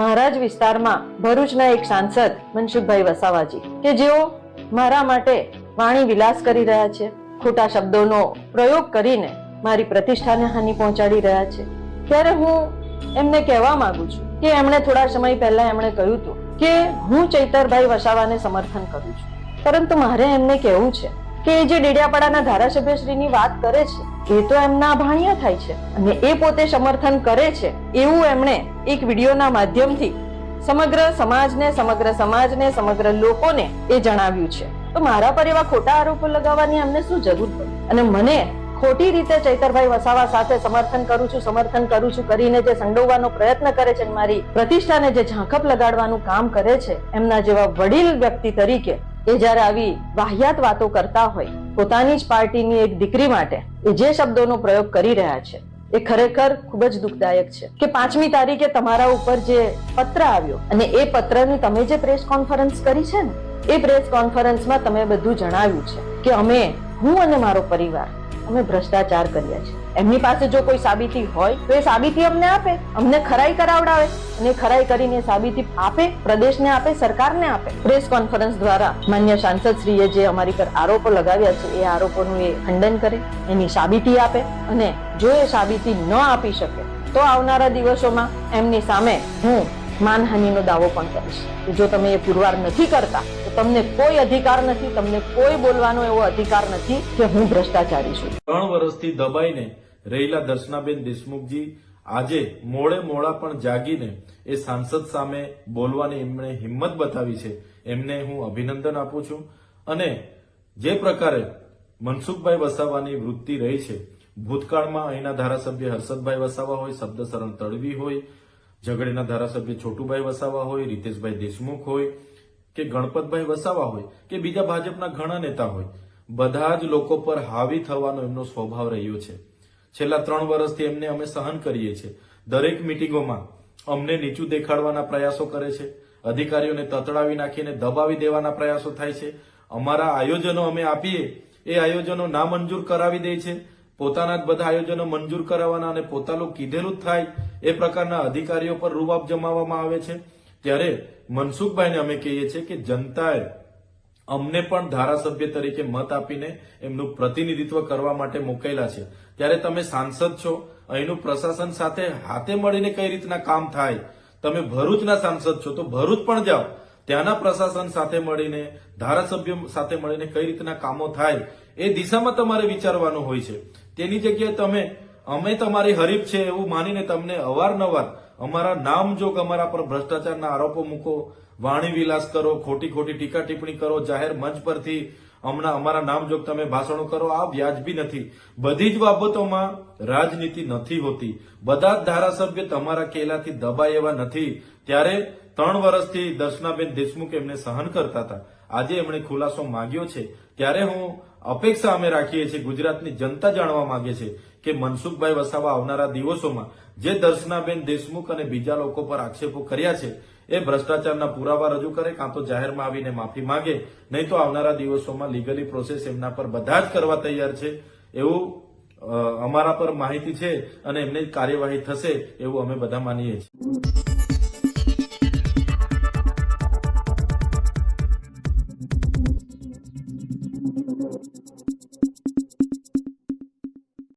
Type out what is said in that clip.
મારા જ વિસ્તારમાં ભરૂચના એક સાંસદ મનસુખભાઈ વસાવાજી કે જેઓ મારા માટે વાણી વિલાસ કરી રહ્યા છે, ખોટા શબ્દોનો પ્રયોગ કરીને મારી પ્રતિષ્ઠાને હાનિ પહોંચાડી રહ્યા છે. ત્યારે હું એમને કહેવા માંગુ છું કે એમણે થોડા સમય પહેલા એમણે કહ્યું હતું કે હું ચૈતરભાઈ વસાવાને સમર્થન કરું છું. પરંતુ મારે એમને કહેવું છે કે જે ડેડિયાપાડાના ધારાસભ્યશ્રીની વાત કરે છે, એ તો એમના ભાણિયા થાય છે અને એ પોતે સમર્થન કરે છે, એવું એમણે એક વિડીયોના માધ્યમથી સમગ્ર સમાજને સમગ્ર સમાજને, સમગ્ર લોકોને એ જણાવ્યું છે. તો મારા પર એવા ખોટા આરોપો લગાવવાની એમને શું જરૂર પડી અને મને ખોટી રીતે ચૈતરભાઈ વસાવા સાથે સમર્થન કરું છું, સમર્થન કરું છું કરીને જે સંડોવવાનો પ્રયત્ન કરે છે મારી પ્રતિષ્ઠાને જે ઝાંખપ લગાડવાનું કામ કરે છે, એમના જેવા વડીલ વ્યક્તિ તરીકે એ જ્યારે આવી વાહિયાત વાતો કરતા હોય, પોતાની જ પાર્ટીની એક દીકરી માટે એ જે શબ્દોનો પ્રયોગ કરી રહ્યા છે, એ ખરેખર ખૂબ જ દુઃખદાયક છે કે પાંચમી તારીખે તમારા ઉપર જે પત્ર આવ્યો અને એ પત્રની તમે જે પ્રેસ કોન્ફરન્સ કરી છે ને, એ પ્રેસ કોન્ફરન્સમાં તમે બધું જણાવ્યું છે કે અમે, હું અને મારો પરિવાર અમે ભ્રષ્ટાચાર કર્યા છે. એમની પાસે જો કોઈ સાબિતી હોય, તો એ સાબિતી અમને આપે. અમને ખરાઈ કરાવડાવે. અને ખરાઈ કરીને સાબિતી આપે, પ્રદેશને આપે, સરકારને આપે. પ્રેસ કોન્ફરન્સ દ્વારા માન્ય સાંસદ શ્રીએ જે અમારી પર આરોપો લગાવ્યા છે, એ આરોપોનું એ ખંડન કરે, એની સાબિતી આપે. અને જો એ સાબિતી ન આપી શકે, તો આવનારા દિવસોમાં એમની સામે હું માનહાનિનો દાવો પણ કરીશ. જો તમે એ પુરવાર નથી કરતા તમને કોઈ અધિકાર નથી, તમને કોઈ બોલવાનો એવો અધિકાર નથી કે હું ભ્રષ્ટાચારી છું. ત્રણ વર્ષથી દબાઈને રહેલા દર્શનાબેન દેશમુખજી આજે મોડે મોડા પણ જાગીને એ સાંસદ સામે બોલવાની એમણે હિંમત બતાવી છે. એમને હું અભિનંદન આપું છું. અને જે પ્રકારે મનસુખભાઈ વસાવાની વૃત્તિ રહી છે, ભૂતકાળમાં અહીંના ધારાસભ્ય હર્ષદભાઈ વસાવા હોય શબ્દશરણ તળવી હોય, ઝઘડેના ધારાસભ્ય છોટુભાઈ વસાવા હોય, રીતેશભાઈ દેશમુખ હોય કે ગણપતભાઈ વસાવા હોય કે બીજા ભાજપના ઘણા નેતા હોય, બધા જ લોકો પર હાવી થવાનો એમનો સ્વભાવ રહ્યો છે. છેલ્લા ત્રણ વર્ષથી એમને અમે સહન કરીએ છીએ. દરેક મિટિંગોમાં અમને નીચું દેખાડવાના પ્રયાસો કરે છે, અધિકારીઓને તતડાવી નાખીને દબાવી દેવાના પ્રયાસો થાય છે. અમારા આયોજનો અમે આપીએ, એ આયોજનો નામંજૂર કરાવી દે છે. પોતાના જ બધા આયોજનો મંજૂર કરાવવાના અને પોતાનું કીધેલું જ થાય, એ પ્રકારના અધિકારીઓ પર રૂબાબ જમાવવામાં આવે છે. ત્યારે મનસુખભાઈને અમે કહીએ છીએ કે જનતાએ અમને પણ ધારાસભ્ય તરીકે મત આપીને એમનું પ્રતિનિધિત્વ કરવા માટે મોકલેલા છે. ત્યારે તમે સાંસદ છો, અહીંનું પ્રશાસન સાથે હાથે મળીને કઈ રીતના કામ થાય? તમે ભરૂચના સાંસદ છો, તો ભરૂચ પણ જાઓ. ત્યાંના પ્રશાસન સાથે મળીને, ધારાસભ્ય સાથે મળીને કઈ રીતના કામો થાય, એ દિશામાં તમારે વિચારવાનું હોય છે. તેની જગ્યાએ તમે, અમે તમારી હરીફ છે એવું માનીને તમને અવારનવાર અમારા નામ જોગ અમારા પર ભ્રષ્ટાચારના આરોપો મૂકો, વાણી વિલાસ કરો, ખોટી ખોટી ટીકા ટિપ્પણી કરો, જાહેર મંચ પરથી હમણાં અમારા નામ જોગ તમે ભાષણો કરો, આ વ્યાજબી નથી. બધી જ બાબતોમાં રાજનીતિ નથી હોતી. બધા જ ધારાસભ્ય તમારા કેલાથી દબાય એવા નથી. ત્યારે ત્રણ વર્ષથી દર્શનાબેન દેશમુખ એમને સહન કરતા હતા. આજે એમણે ખુલાસો માંગ્યો છે. ત્યારે હું અપેક્ષા અમે રાખીએ છીએ ગુજરાતની જનતા જાણવા માંગે છે. કે મનસુખભાઈ વસાવા આવનારા દિવસોમાં જે દર્શનાબેન દેશમુખ અને બીજા લોકો પર આક્ષેપો કર્યા છે, એ ભ્રષ્ટાચારના પુરાવા રજૂ કરે કાં તો જાહેરમાં આવીને માફી માંગે, નહીં તો આવનારા દિવસોમાં લીગલી પ્રોસેસ એમના પર બધા જ કરવા તૈયાર છે, એવું અમારા પર માહિતી છે અને એમની કાર્યવાહી થશે, એવું અમે બધા માનીએ છીએ.